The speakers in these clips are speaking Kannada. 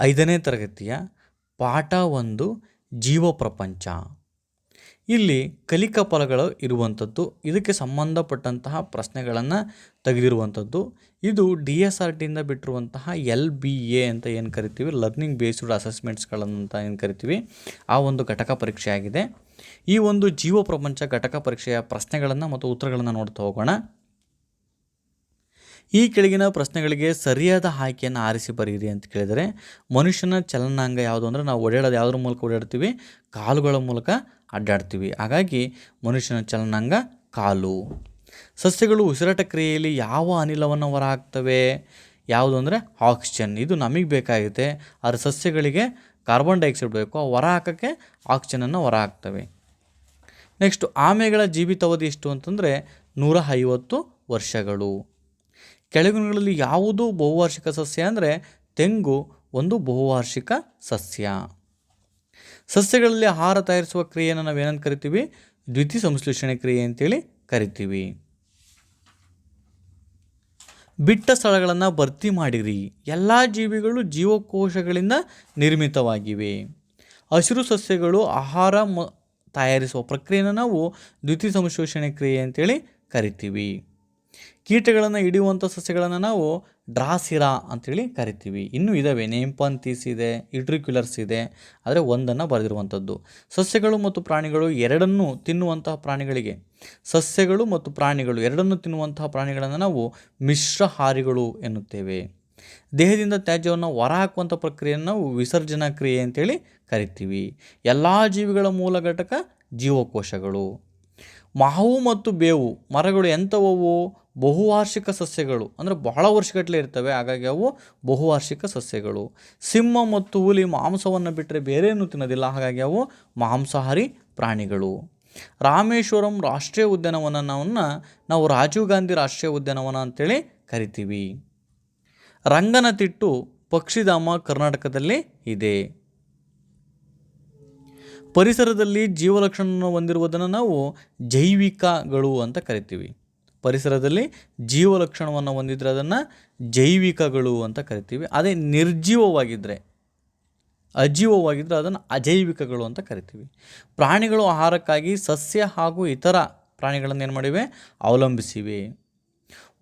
ಐದನೇ ತರಗತಿಯ ಪಾಠ ಒಂದು, ಜೀವ ಪ್ರಪಂಚ. ಇಲ್ಲಿ ಕಲಿಕಾ ಫಲಗಳು ಇರುವಂಥದ್ದು, ಇದಕ್ಕೆ ಸಂಬಂಧಪಟ್ಟಂತಹ ಪ್ರಶ್ನೆಗಳನ್ನು ತೆಗೆದಿರುವಂಥದ್ದು. ಇದು ಡಿ ಎಸ್ ಆರ್ ಟಿಯಿಂದ ಬಿಟ್ಟಿರುವಂತಹ ಎಲ್ ಬಿ ಎ ಅಂತ ಏನು ಕರಿತೀವಿ? ಲರ್ನಿಂಗ್ ಬೇಸ್ಡ್ ಅಂತ ಏನು ಕರಿತೀವಿ? ಆ ಒಂದು ಘಟಕ ಪರೀಕ್ಷೆ ಆಗಿದೆ ಈ ಒಂದು ಜೀವ ಪ್ರಪಂಚ ಘಟಕ ಪರೀಕ್ಷೆಯ ಪ್ರಶ್ನೆಗಳನ್ನು ಮತ್ತು ಉತ್ತರಗಳನ್ನು ನೋಡ್ತಾ ಹೋಗೋಣ. ಈ ಕೆಳಗಿನ ಪ್ರಶ್ನೆಗಳಿಗೆ ಸರಿಯಾದ ಆಯ್ಕೆಯನ್ನು ಆರಿಸಿ ಬರೀರಿ ಅಂತ ಕೇಳಿದರೆ, ಮನುಷ್ಯನ ಚಲನಾಂಗ ಯಾವುದು ಅಂದರೆ ನಾವು ಓಡಾಡೋದು ಯಾವುದ್ರ ಮೂಲಕ ಓಡಾಡ್ತೀವಿ? ಕಾಲುಗಳ ಮೂಲಕ ಅಡ್ಡಾಡ್ತೀವಿ. ಹಾಗಾಗಿ ಮನುಷ್ಯನ ಚಲನಾಂಗ ಕಾಲು. ಸಸ್ಯಗಳು ಉಸಿರಾಟ ಕ್ರಿಯೆಯಲ್ಲಿ ಯಾವ ಅನಿಲವನ್ನು ಹೊರಹಾಕ್ತವೆ? ಯಾವುದು ಅಂದರೆ ಆಕ್ಸಿಜನ್. ಇದು ನಮಗೆ ಬೇಕಾಗುತ್ತೆ. ಆದರೆ ಸಸ್ಯಗಳಿಗೆ ಕಾರ್ಬನ್ ಡೈಆಕ್ಸೈಡ್ ಬೇಕು. ಆ ಹೊರ ಹಾಕೋಕ್ಕೆ ಆಕ್ಸಿಜನನ್ನು ಹೊರ ಹಾಕ್ತವೆ ನೆಕ್ಸ್ಟ್, ಆಮೆಗಳ ಜೀವಿತಾವಧಿ ಎಷ್ಟು ಅಂತಂದರೆ ನೂರ ಐವತ್ತು ವರ್ಷಗಳು. ಕೆಳಗಿನಗಳಲ್ಲಿ ಯಾವುದು ಬಹುವಾರ್ಷಿಕ ಸಸ್ಯ ಅಂದರೆ ತೆಂಗು, ಒಂದು ಬಹುವಾರ್ಷಿಕ ಸಸ್ಯ. ಸಸ್ಯಗಳಲ್ಲಿ ಆಹಾರ ತಯಾರಿಸುವ ಕ್ರಿಯೆಯನ್ನು ನಾವು ಏನಂತ ಕರಿತೀವಿ? ದ್ವಿತಿ ಸಂಶ್ಲೇಷಣೆ ಕ್ರಿಯೆ ಅಂತೇಳಿ ಕರಿತೀವಿ. ಬಿಟ್ಟ ಸ್ಥಳಗಳನ್ನು ಭರ್ತಿ ಮಾಡಿರಿ. ಎಲ್ಲ ಜೀವಿಗಳು ಜೀವಕೋಶಗಳಿಂದ ನಿರ್ಮಿತವಾಗಿವೆ. ಹಸಿರು ಸಸ್ಯಗಳು ಆಹಾರ ಮ, ತಯಾರಿಸುವ ಪ್ರಕ್ರಿಯೆಯನ್ನು ನಾವು ದ್ವಿತೀಯ ಸಂಶ್ಲೇಷಣೆ ಕ್ರಿಯೆ ಅಂತೇಳಿ ಕರಿತೀವಿ. ಕೀಟಗಳನ್ನು ಹಿಡಿಯುವಂಥ ಸಸ್ಯಗಳನ್ನು ನಾವು ಡ್ರಾಸಿರಾ ಅಂತೇಳಿ ಕರಿತೀವಿ. ಇನ್ನೂ ಇದ್ದಾವೆ ನೇಂಪಂತೀಸ್ ಇದೆ, ಇಡ್ರಿಕ್ಯುಲರ್ಸ್ ಇದೆ. ಆದರೆ ಒಂದನ್ನು ಬರೆದಿರುವಂಥದ್ದು. ಸಸ್ಯಗಳು ಮತ್ತು ಪ್ರಾಣಿಗಳು ಎರಡನ್ನೂ ತಿನ್ನುವಂತಹ ಪ್ರಾಣಿಗಳಿಗೆ. ಸಸ್ಯಗಳು ಮತ್ತು ಪ್ರಾಣಿಗಳು ಎರಡನ್ನೂ ತಿನ್ನುವಂತಹ ಪ್ರಾಣಿಗಳನ್ನು ನಾವು ಮಿಶ್ರಹಾರಿಗಳು ಎನ್ನುತ್ತೇವೆ. ದೇಹದಿಂದ ತ್ಯಾಜ್ಯವನ್ನು ಹೊರಹಾಕುವಂಥ ಪ್ರಕ್ರಿಯೆಯನ್ನು ನಾವು ವಿಸರ್ಜನಾ ಕ್ರಿಯೆ ಅಂತೇಳಿ ಕರಿತೀವಿ. ಎಲ್ಲ ಜೀವಿಗಳ ಮೂಲ ಘಟಕ ಜೀವಕೋಶಗಳು. ಮಾವು ಮತ್ತು ಬೇವು ಮರಗಳು ಎಂಥವು ಬಹುವಾರ್ಷಿಕ ಸಸ್ಯಗಳು ಅಂದರೆ ಬಹಳ ವರ್ಷಗಟ್ಟಲೆ ಇರ್ತವೆ, ಹಾಗಾಗಿ ಅವು ಬಹುವಾರ್ಷಿಕ ಸಸ್ಯಗಳು. ಸಿಂಹ ಮತ್ತು ಹುಲಿ ಮಾಂಸವನ್ನು ಬಿಟ್ಟರೆ ಬೇರೇನೂ ತಿನ್ನೋದಿಲ್ಲ, ಹಾಗಾಗಿ ಅವು ಮಾಂಸಾಹಾರಿ ಪ್ರಾಣಿಗಳು. ರಾಮೇಶ್ವರಂ ರಾಷ್ಟ್ರೀಯ ಉದ್ಯಾನವನವನ್ನು ನಾವು ರಾಜೀವ್ ಗಾಂಧಿ ರಾಷ್ಟ್ರೀಯ ಉದ್ಯಾನವನ ಅಂತೇಳಿ ಕರಿತೀವಿ. ರಂಗನತಿಟ್ಟು ಪಕ್ಷಿಧಾಮ ಕರ್ನಾಟಕದಲ್ಲಿ ಇದೆ. ಪರಿಸರದಲ್ಲಿ ಜೀವಲಕ್ಷಣವನ್ನು ಹೊಂದಿರುವುದನ್ನು ನಾವು ಜೈವಿಕಗಳು ಅಂತ ಕರಿತೀವಿ. ಪರಿಸರದಲ್ಲಿ ಜೀವ ಲಕ್ಷಣವನ್ನು ಹೊಂದಿದ್ರೆ ಅದನ್ನು ಜೈವಿಕಗಳು ಅಂತ ಕರಿತೀವಿ. ಅದೇ ನಿರ್ಜೀವವಾಗಿದ್ದರೆ ಅಜೀವವಾಗಿದ್ದರೆ ಅದನ್ನು ಅಜೈವಿಕಗಳು ಅಂತ ಕರಿತೀವಿ. ಪ್ರಾಣಿಗಳು ಆಹಾರಕ್ಕಾಗಿ ಸಸ್ಯ ಹಾಗೂ ಇತರ ಪ್ರಾಣಿಗಳನ್ನು ಏನು ಮಾಡಿವೆ? ಅವಲಂಬಿಸಿವೆ.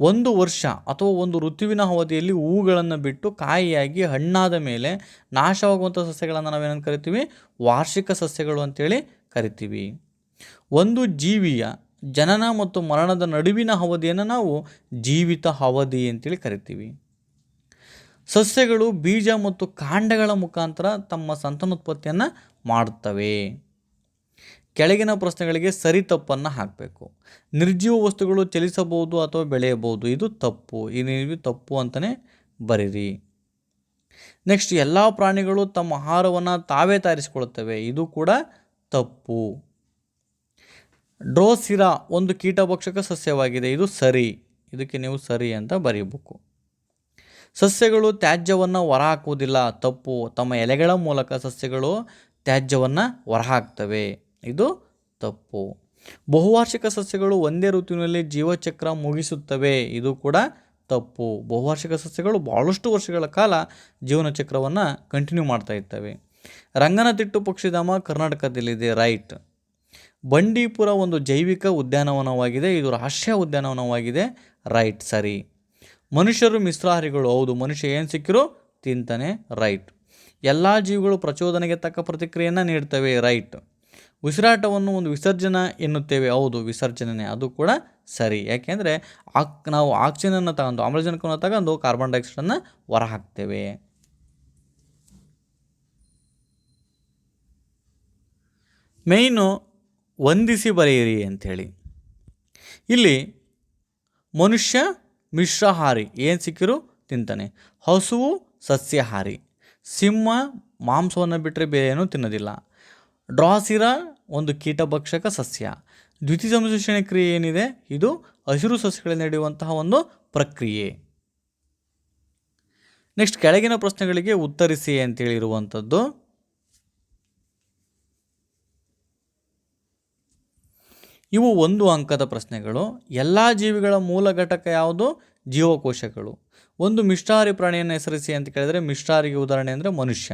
ಒಂದು ವರ್ಷ ಅಥವಾ ಒಂದು ಋತುವಿನ ಅವಧಿಯಲ್ಲಿ ಹೂಗಳನ್ನು ಬಿಟ್ಟು ಕಾಯಿಯಾಗಿ ಹಣ್ಣಾದ ಮೇಲೆ ನಾಶವಾಗುವಂಥ ಸಸ್ಯಗಳನ್ನು ನಾವೇನಂತ ಕರಿತೀವಿ? ವಾರ್ಷಿಕ ಸಸ್ಯಗಳು ಅಂತೇಳಿ ಕರಿತೀವಿ. ಒಂದು ಜೀವಿಯ ಜನನ ಮತ್ತು ಮರಣದ ನಡುವಿನ ಅವಧಿಯನ್ನು ನಾವು ಜೀವಿತ ಅವಧಿ ಅಂತೇಳಿ ಕರಿತೀವಿ. ಸಸ್ಯಗಳು, ಬೀಜ ಮತ್ತು ಕಾಂಡಗಳ ಮುಖಾಂತರ ತಮ್ಮ ಸಂತಾನೋತ್ಪತ್ತಿಯನ್ನು ಮಾಡುತ್ತವೆ ಕೆಳಗಿನ ಪ್ರಶ್ನೆಗಳಿಗೆ ಸರಿ ತಪ್ಪನ್ನು ಹಾಕಬೇಕು. ನಿರ್ಜೀವ ವಸ್ತುಗಳು ಚಲಿಸಬಹುದು ಅಥವಾ ಬೆಳೆಯಬಹುದು, ಇದು ತಪ್ಪು ಇದು ತಪ್ಪು ಅಂತಲೇ ಬರೀರಿ. ನೆಕ್ಸ್ಟ್ ಎಲ್ಲ ಪ್ರಾಣಿಗಳು ತಮ್ಮ ಆಹಾರವನ್ನು ತಾವೇ ತಯಾರಿಸಿಕೊಳ್ಳುತ್ತವೆ, ಇದು ಕೂಡ ತಪ್ಪು. ಡ್ರೋಸಿರಾ ಒಂದು ಕೀಟಭಕ್ಷಕ ಸಸ್ಯವಾಗಿದೆ. ಇದು ಸರಿ. ಇದಕ್ಕೆ ನೀವು ಸರಿ ಅಂತ ಬರೀಬೇಕು. ಸಸ್ಯಗಳು ತ್ಯಾಜ್ಯವನ್ನು ಹೊರಹಾಕುವುದಿಲ್ಲ. ತಪ್ಪು. ತಮ್ಮ ಎಲೆಗಳ ಮೂಲಕ ಸಸ್ಯಗಳು ತ್ಯಾಜ್ಯವನ್ನು ಹೊರಹಾಕ್ತವೆ. ಇದು ತಪ್ಪು. ಬಹುವಾರ್ಷಿಕ ಸಸ್ಯಗಳು ಒಂದೇ ಋತುವಿನಲ್ಲಿ ಜೀವಚಕ್ರ ಮುಗಿಸುತ್ತವೆ. ಇದು ಕೂಡ ತಪ್ಪು. ಬಹುವಾರ್ಷಿಕ ಸಸ್ಯಗಳು ಭಾಳಷ್ಟು ವರ್ಷಗಳ ಕಾಲ ಜೀವನ ಚಕ್ರವನ್ನು ಕಂಟಿನ್ಯೂ ಮಾಡ್ತಾ ಇರ್ತವೆ. ರಂಗನತಿಟ್ಟು ಪಕ್ಷಿಧಾಮ ಕರ್ನಾಟಕದಲ್ಲಿದೆ. ರೈಟ್. ಬಂಡೀಪುರ ಒಂದು ಜೈವಿಕ ಉದ್ಯಾನವನವಾಗಿದೆ. ಇದು ರಾಷ್ಟ್ರೀಯ ಉದ್ಯಾನವನವಾಗಿದೆ. ರೈಟ್, ಸರಿ. ಮನುಷ್ಯರು ಮಿಶ್ರಾಹಾರಿಗಳು, ಹೌದು. ಮನುಷ್ಯ ಏನು ಸಿಕ್ಕಿರೋ? ತಿಂತಾನೆ, ರೈಟ್. ಎಲ್ಲ ಜೀವಿಗಳು ಪ್ರಚೋದನೆಗೆ ತಕ್ಕ ಪ್ರತಿಕ್ರಿಯೆಯನ್ನು ನೀಡ್ತವೆ, ರೈಟ್. ಉಸಿರಾಟವನ್ನು ಒಂದು ವಿಸರ್ಜನ ಎನ್ನುತ್ತೇವೆ, ಹೌದು. ವಿಸರ್ಜನೆ ಅದು ಕೂಡ ಸರಿ. ಯಾಕೆಂದರೆ ಆಕ್, ನಾವು ಆಕ್ಸಿಜನನ್ನು ತಗೊಂಡು, ಆಮ್ಲಜನಕವನ್ನು ತಗೊಂಡು ಕಾರ್ಬನ್ ಡೈಆಕ್ಸೈಡನ್ನು ಹೊರಹಾಕ್ತೇವೆ. ಮೇಯ್ನು ವಂದಿಸಿ ಬರೆಯಿರಿ ಅಂಥೇಳಿ. ಇಲ್ಲಿ ಮನುಷ್ಯ ಮಿಶ್ರಹಾರಿ ಏನು ಸಿಕ್ಕಿರು? ತಿಂತಾನೆ. ಹಸುವು ಸಸ್ಯಹಾರಿ. ಸಿಂಹ ಮಾಂಸವನ್ನು ಬಿಟ್ಟರೆ ಬೇರೆ ಏನೂ ತಿನ್ನೋದಿಲ್ಲ. ಡ್ರಾಸಿರ ಒಂದು ಕೀಟಭಕ್ಷಕ ಸಸ್ಯ. ದ್ವಿತೀಯ ಸಂಶ್ಲೇಷಣೆ ಕ್ರಿಯೆ ಏನಿದೆ? ಇದು ಹಸಿರು ಸಸ್ಯಗಳಲ್ಲಿ ನಡೆಯುವಂತಹ ಒಂದು ಪ್ರಕ್ರಿಯೆ. ನೆಕ್ಸ್ಟ್ ಕೆಳಗಿನ ಪ್ರಶ್ನೆಗಳಿಗೆ ಉತ್ತರಿಸಿ ಅಂತೇಳಿರುವಂಥದ್ದು. ಇವು ಒಂದು ಅಂಕದ ಪ್ರಶ್ನೆಗಳು. ಎಲ್ಲ ಜೀವಿಗಳ ಮೂಲ ಘಟಕ ಯಾವುದು? ಜೀವಕೋಶಗಳು. ಒಂದು ಮಿಷ್ಟಾರಿ ಪ್ರಾಣಿಯನ್ನು ಹೆಸರಿಸಿ ಅಂತ ಕೇಳಿದರೆ ಮಿಷ್ಟಾರಿಗೆ ಉದಾಹರಣೆ ಅಂದರೆ ಮನುಷ್ಯ.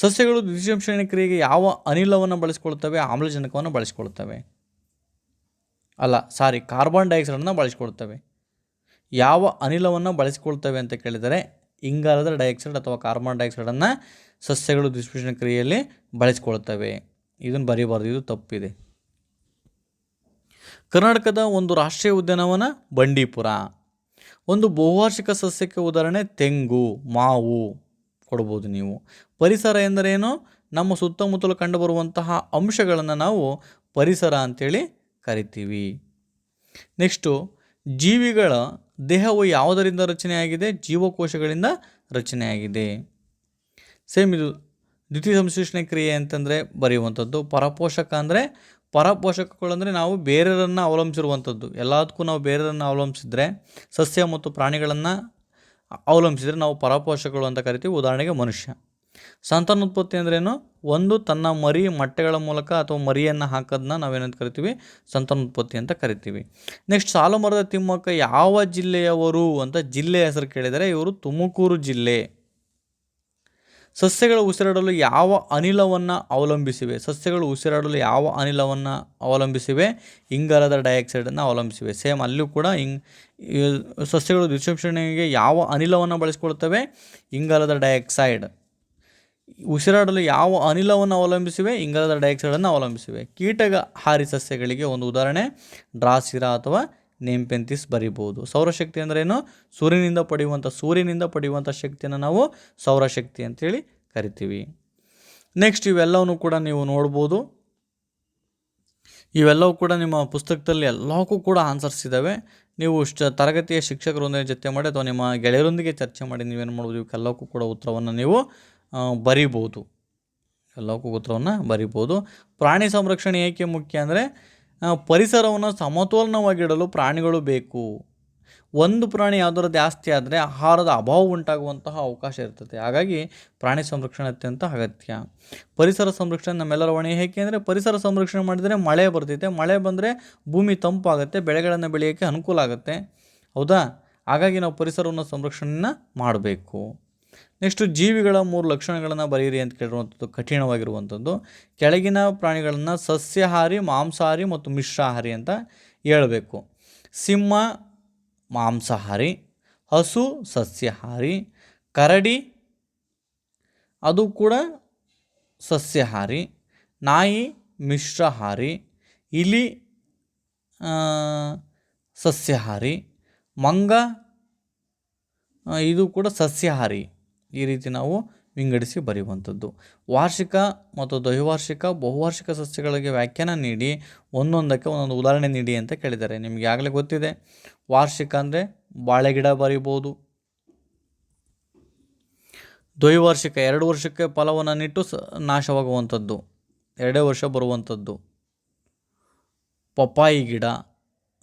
ಸಸ್ಯಗಳು ದ್ವಿತೀಯ ಕ್ರಿಯೆಗೆ ಯಾವ ಅನಿಲವನ್ನು ಬಳಸಿಕೊಳ್ತವೆ ಆಮ್ಲಜನಕವನ್ನು ಬಳಸಿಕೊಳ್ತವೆ ಅಲ್ಲ, ಸಾರಿ, ಕಾರ್ಬನ್ ಡೈಆಕ್ಸೈಡನ್ನು ಬಳಸಿಕೊಳ್ತವೆ ಯಾವ ಅನಿಲವನ್ನು ಬಳಸಿಕೊಳ್ತವೆ ಅಂತ ಕೇಳಿದರೆ ಇಂಗಾಲದ ಡೈಆಕ್ಸೈಡ್ ಅಥವಾ ಕಾರ್ಬನ್ ಡೈಆಕ್ಸೈಡನ್ನು ಸಸ್ಯಗಳು ದ್ವಿಸ್ಪೃಶನ ಕ್ರಿಯೆಯಲ್ಲಿ ಬಳಸಿಕೊಳ್ತವೆ ಇದನ್ನು ಬರೀಬಾರ್ದು, ಇದು ತಪ್ಪಿದೆ. ಕರ್ನಾಟಕದ ಒಂದು ರಾಷ್ಟ್ರೀಯ ಉದ್ಯಾನವನ ಬಂಡೀಪುರ. ಒಂದು ಬಹುವಾರ್ಷಿಕ ಸಸ್ಯಕ್ಕೆ ಉದಾಹರಣೆ ತೆಂಗು, ಮಾವು ಕೊಡ್ಬೋದು ನೀವು. ಪರಿಸರ ಎಂದರೇನು? ನಮ್ಮ ಸುತ್ತಮುತ್ತಲು ಕಂಡುಬರುವಂತಹ ಅಂಶಗಳನ್ನು ನಾವು ಪರಿಸರ ಅಂಥೇಳಿ ಕರಿತೀವಿ. ನೆಕ್ಸ್ಟು, ಜೀವಿಗಳ ದೇಹವು ಯಾವುದರಿಂದ ರಚನೆಯಾಗಿದೆ? ಜೀವಕೋಶಗಳಿಂದ ರಚನೆಯಾಗಿದೆ. ಸೇಮ್ ಇದು ದ್ವಿತೀಯ ಸಂಶ್ಲೇಷಣೆ ಕ್ರಿಯೆ ಅಂತಂದರೆ ಬರೆಯುವಂಥದ್ದು. ಪರಪೋಷಕ ಅಂದರೆ ಪರಪೋಷಕಗಳು ನಾವು ಬೇರೆಯವರನ್ನು ಅವಲಂಬಿಸಿರುವಂಥದ್ದು. ಎಲ್ಲದಕ್ಕೂ ನಾವು ಬೇರೆಯವರನ್ನು ಅವಲಂಬಿಸಿದ್ರೆ, ಸಸ್ಯ ಮತ್ತು ಪ್ರಾಣಿಗಳನ್ನು ಅವಲಂಬಿಸಿದರೆ ನಾವು ಪರಪೋಷಕಗಳು ಅಂತ ಕರಿತೀವಿ. ಉದಾಹರಣೆಗೆ ಮನುಷ್ಯ. ಸಂತಾನೋತ್ಪತ್ತಿ ಅಂದ್ರೇನು? ಒಂದು ತನ್ನ ಮರಿ ಮೊಟ್ಟೆಗಳ ಮೂಲಕ ಅಥವಾ ಮರಿಯನ್ನು ಹಾಕೋದನ್ನ ನಾವೇನಂತ ಕರಿತೀವಿ? ಸಂತಾನೋತ್ಪತ್ತಿ ಅಂತ ಕರಿತೀವಿ. ನೆಕ್ಸ್ಟ್ ಸಾಲುಮರದ ತಿಮ್ಮಕ್ಕ ಯಾವ ಜಿಲ್ಲೆಯವರು ಅಂತ ಜಿಲ್ಲೆ ಹೆಸರು ಕೇಳಿದರೆ ಇವರು ತುಮಕೂರು ಜಿಲ್ಲೆ. ಸಸ್ಯಗಳು ಉಸಿರಾಡಲು ಯಾವ ಅನಿಲವನ್ನು ಅವಲಂಬಿಸಿವೆ? ಸಸ್ಯಗಳು ಉಸಿರಾಡಲು ಯಾವ ಅನಿಲವನ್ನು ಅವಲಂಬಿಸಿವೆ? ಇಂಗಾಲದ ಡೈಆಕ್ಸೈಡನ್ನು ಅವಲಂಬಿಸಿವೆ. ಸೇಮ್ ಅಲ್ಲೂ ಕೂಡ ಇಂಗ್ ಸಸ್ಯಗಳು ದ್ವಿಸಂಶಣೆಗೆ ಯಾವ ಅನಿಲವನ್ನು ಬಳಸಿಕೊಳ್ತವೆ ಇಂಗಾಲದ ಡೈಆಕ್ಸೈಡ್. ಉಸಿರಾಡಲು ಯಾವ ಅನಿಲವನ್ನು ಅವಲಂಬಿಸಿವೆ? ಇಂಗಾಲದ ಡೈಆಕ್ಸೈಡನ್ನು ಅವಲಂಬಿಸಿವೆ. ಕೀಟಗ ಹಾರಿ ಸಸ್ಯಗಳಿಗೆ ಒಂದು ಉದಾಹರಣೆ. ಡ್ರಾಸಿರಾ ಅಥವಾ ನೇಂಪೆಂತಿಸ್ ಬರಿಬೋದು ಸೌರಶಕ್ತಿ ಅಂದ್ರೇನು ಸೂರ್ಯನಿಂದ ಪಡೆಯುವಂಥ ಸೂರ್ಯನಿಂದ ಪಡೆಯುವಂಥ ಶಕ್ತಿಯನ್ನು ನಾವು ಸೌರಶಕ್ತಿ ಅಂತೇಳಿ ಕರಿತೀವಿ. ನೆಕ್ಸ್ಟ್ ಇವೆಲ್ಲವನ್ನು ಕೂಡ ನೀವು ನೋಡ್ಬೋದು. ಇವೆಲ್ಲವೂ ಕೂಡ ನಿಮ್ಮ ಪುಸ್ತಕದಲ್ಲಿ ಎಲ್ಲಕ್ಕೂ ಕೂಡ ಆನ್ಸರ್ಸ್ ಇದ್ದಾವೆ ನೀವು ಶ, ತರಗತಿಯ ಶಿಕ್ಷಕರೊಂದಿಗೆ ಜೊತೆ ಮಾಡಿ ಅಥವಾ ನಿಮ್ಮ ಗೆಳೆಯರೊಂದಿಗೆ ಚರ್ಚೆ ಮಾಡಿ ನೀವೇನು ಮಾಡ್ಬೋದು ಇವಕ್ಕೆಲ್ಲಕ್ಕೂ ಕೂಡ ಉತ್ತರವನ್ನು ನೀವು ಬರಿಬೋದು ಎಲ್ಲಕ್ಕೂ ಉತ್ತರವನ್ನು ಬರಿಬೋದು ಪ್ರಾಣಿ ಸಂರಕ್ಷಣೆ ಏಕೆ ಮುಖ್ಯ ಅಂದರೆ ಪರಿಸರವನ್ನು ಸಮತೋಲನವಾಗಿಡಲು ಪ್ರಾಣಿಗಳು ಬೇಕು. ಒಂದು ಪ್ರಾಣಿ ಯಾವುದರ ಜಾಸ್ತಿ ಆದರೆ ಆಹಾರದ ಅಭಾವ ಉಂಟಾಗುವಂತಹ ಅವಕಾಶ ಇರ್ತದೆ. ಹಾಗಾಗಿ ಪ್ರಾಣಿ ಸಂರಕ್ಷಣೆ ಅತ್ಯಂತ ಅಗತ್ಯ. ಪರಿಸರ ಸಂರಕ್ಷಣೆ ನಮ್ಮೆಲ್ಲರ ಹೊಣೆ. ಹೇಗೆ ಅಂದರೆ ಪರಿಸರ ಸಂರಕ್ಷಣೆ ಮಾಡಿದರೆ ಮಳೆ ಬರ್ತೈತೆ. ಮಳೆ ಬಂದರೆ ಭೂಮಿ ತಂಪಾಗುತ್ತೆ, ಬೆಳೆಗಳನ್ನು ಬೆಳೆಯೋಕ್ಕೆ ಅನುಕೂಲ ಆಗುತ್ತೆ. ಹೌದಾ? ಹಾಗಾಗಿ ನಾವು ಪರಿಸರವನ್ನು ಸಂರಕ್ಷಣೆಯನ್ನು ಮಾಡಬೇಕು. ನೆಕ್ಸ್ಟು ಜೀವಿಗಳ ಮೂರು ಲಕ್ಷಣಗಳನ್ನು ಬರೆಯಿರಿ ಅಂತ ಕೇಳಿರುವಂಥದ್ದು ಕಠಿಣವಾಗಿರುವಂಥದ್ದು. ಕೆಳಗಿನ ಪ್ರಾಣಿಗಳನ್ನು ಸಸ್ಯಾಹಾರಿ, ಮಾಂಸಾಹಾರಿ ಮತ್ತು ಮಿಶ್ರಾಹಾರಿ ಅಂತ ಹೇಳಬೇಕು. ಸಿಂಹ, ಮಾಂಸಾಹಾರಿ, ಹಸು, ಸಸ್ಯಾಹಾರಿ, ಕರಡಿ, ಅದು ಕೂಡ ಸಸ್ಯಾಹಾರಿ, ನಾಯಿ, ಮಿಶ್ರಹಾರಿ, ಇಲಿ ಸಸ್ಯಾಹಾರಿ, ಮಂಗ ಇದು ಕೂಡ ಸಸ್ಯಾಹಾರಿ. ಈ ರೀತಿ ನಾವು ವಿಂಗಡಿಸಿ ಬರೆಯುವಂಥದ್ದು. ವಾರ್ಷಿಕ ಮತ್ತು ದ್ವೈವಾರ್ಷಿಕ, ಬಹುವಾರ್ಷಿಕ ಸಸ್ಯಗಳಿಗೆ ವ್ಯಾಖ್ಯಾನ ನೀಡಿ, ಒಂದೊಂದಕ್ಕೆ ಒಂದೊಂದು ಉದಾಹರಣೆ ನೀಡಿ ಅಂತ ಕೇಳಿದ್ದಾರೆ. ನಿಮಗೆ ಆಗಲೇ ಗೊತ್ತಿದೆ. ವಾರ್ಷಿಕ ಅಂದರೆ ಬಾಳೆಗಿಡ ಬರೀಬೋದು. ದ್ವೈವಾರ್ಷಿಕ ಎರಡು ವರ್ಷಕ್ಕೆ ಫಲವನ್ನು ನಿಟ್ಟು ಸ, ನಾಶವಾಗುವಂಥದ್ದು. ಎರಡೇ ವರ್ಷ ಬರುವಂಥದ್ದು. ಪಪ್ಪಾಯಿ ಗಿಡ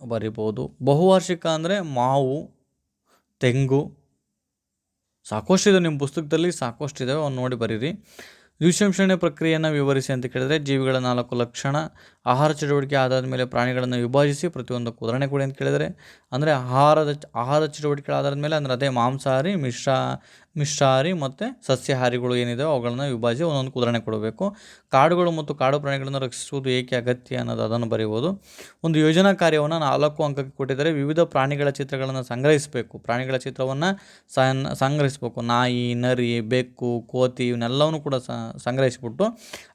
ಬರಿಬೋದು. ಬಹುವಾರ್ಷಿಕ ಅಂದರೆ ಮಾವು, ತೆಂಗು ಸಾಕಷ್ಟಿದೆ ನಿಮ್ಮ ಪುಸ್ತಕದಲ್ಲಿ ಸಾಕಷ್ಟು ಇದ್ದಾವೆ ಅವ್ನು ನೋಡಿ ಬರೀರಿ. ದ್ವಿಸಂಶಣೆ ಪ್ರಕ್ರಿಯೆಯನ್ನು ವಿವರಿಸಿ ಅಂತ ಕೇಳಿದರೆ, ಜೀವಿಗಳ ನಾಲ್ಕು ಲಕ್ಷಣ, ಆಹಾರ ಚಟುವಟಿಕೆ ಆಧಾರದ ಮೇಲೆ ಪ್ರಾಣಿಗಳನ್ನು ವಿಭಜಿಸಿ ಪ್ರತಿಯೊಂದಕ್ಕೂ ಉದಾಹರಣೆ ಕೊಡಿ ಅಂತ ಕೇಳಿದರೆ, ಅಂದರೆ ಆಹಾರದ ಆಹಾರ ಚಟುವಟಿಕೆಗಳ ಆಧಾರದ ಮೇಲೆ, ಅಂದರೆ ಅದೇ ಮಾಂಸಾಹಾರಿ, ಮಿಶ್ರ, ಮಿಶ್ರಾಹಾರಿ ಮತ್ತು ಸಸ್ಯಾಹಾರಿಗಳು ಏನಿದೆ ಅವುಗಳನ್ನು ವಿಭಜಿಸಿ ಒಂದೊಂದು ಉದಾಹರಣೆ ಕೊಡಬೇಕು. ಕಾಡುಗಳು ಮತ್ತು ಕಾಡು ಪ್ರಾಣಿಗಳನ್ನು ರಕ್ಷಿಸುವುದು ಏಕೆ ಅಗತ್ಯ ಅನ್ನೋದು ಅದನ್ನು ಬರೆಯುವುದು ಒಂದು ಯೋಜನಾ ಕಾರ್ಯವನ್ನು ನಾಲ್ಕು ಅಂಕಕ್ಕೆ ಕೊಟ್ಟಿದ್ದರೆ. ವಿವಿಧ ಪ್ರಾಣಿಗಳ ಚಿತ್ರಗಳನ್ನು ಸಂಗ್ರಹಿಸಬೇಕು. ಪ್ರಾಣಿಗಳ ಚಿತ್ರವನ್ನು ಸಂಗ್ರಹಿಸಬೇಕು. ನಾಯಿ, ನರಿ, ಬೆಕ್ಕು, ಕೋತಿ, ಇವನ್ನೆಲ್ಲವನ್ನು ಕೂಡ ಸಂಗ್ರಹಿಸಿಬಿಟ್ಟು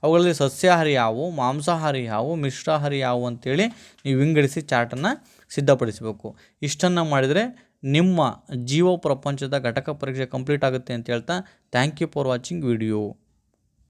ಅವುಗಳಲ್ಲಿ ಸಸ್ಯಾಹಾರಿ ಯಾವು ಮಾಂಸಾಹಾರಿ ಯಾವು ಮಿಶ್ರಾಹಾರಿ ಯಾವು ಅಂತೇಳಿ ನೀವು ವಿಂಗಡಿಸಿ ಚಾರ್ಟನ್ನು ಸಿದ್ಧಪಡಿಸಬೇಕು. ಇಷ್ಟನ್ನು ಮಾಡಿದರೆ ನಿಮ್ಮ ಜೀವ ಪ್ರಪಂಚದ ಘಟಕ ಪರೀಕ್ಷೆ ಕಂಪ್ಲೀಟ್ ಆಗುತ್ತೆ ಅಂತ ಹೇಳ್ತಾ thank you for watching video